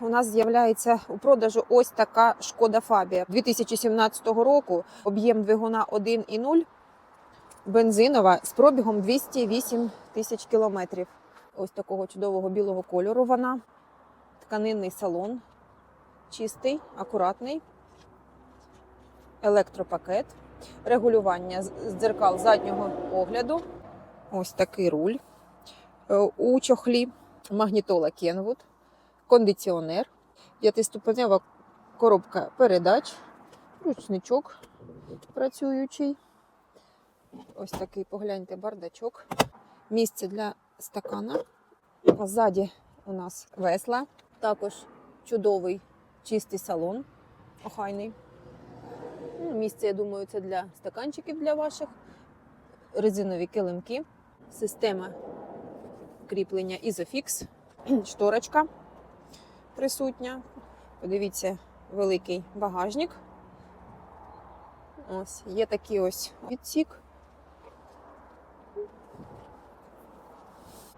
У нас з'являється у продажу ось така шкода Фабія 2017 року. Об'єм двигуна 1,0, бензинова з пробігом 208 тисяч кілометрів. Ось такого чудового білого кольору вона. Тканинний салон, чистий, акуратний, електропакет, регулювання з- дзеркал заднього огляду. Ось такий руль. Е, У чохлі магнітола Kenwood, кондиціонер, п'ятиступенева коробка передач, ручничок працюючий. Ось такий, погляньте, бардачок. Місце для стакана. Ззаді у нас весла. Також чудовий чистий салон, охайний. Ну, Місце, я думаю, це для стаканчиків для ваших. Резинові килимки, система кріплення Isofix, шторочка присутня. Подивіться, великий багажник. Ось, є такий ось відсік.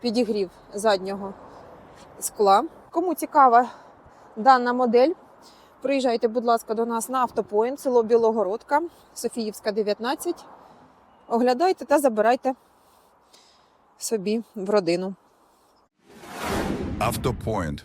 Підігрів заднього скла. Кому цікава дана модель, приїжджайте, будь ласка, до нас на автопоінт, село Білогородка, Софіївська, 19. Оглядайте та забирайте собі в родину. Автопоінт.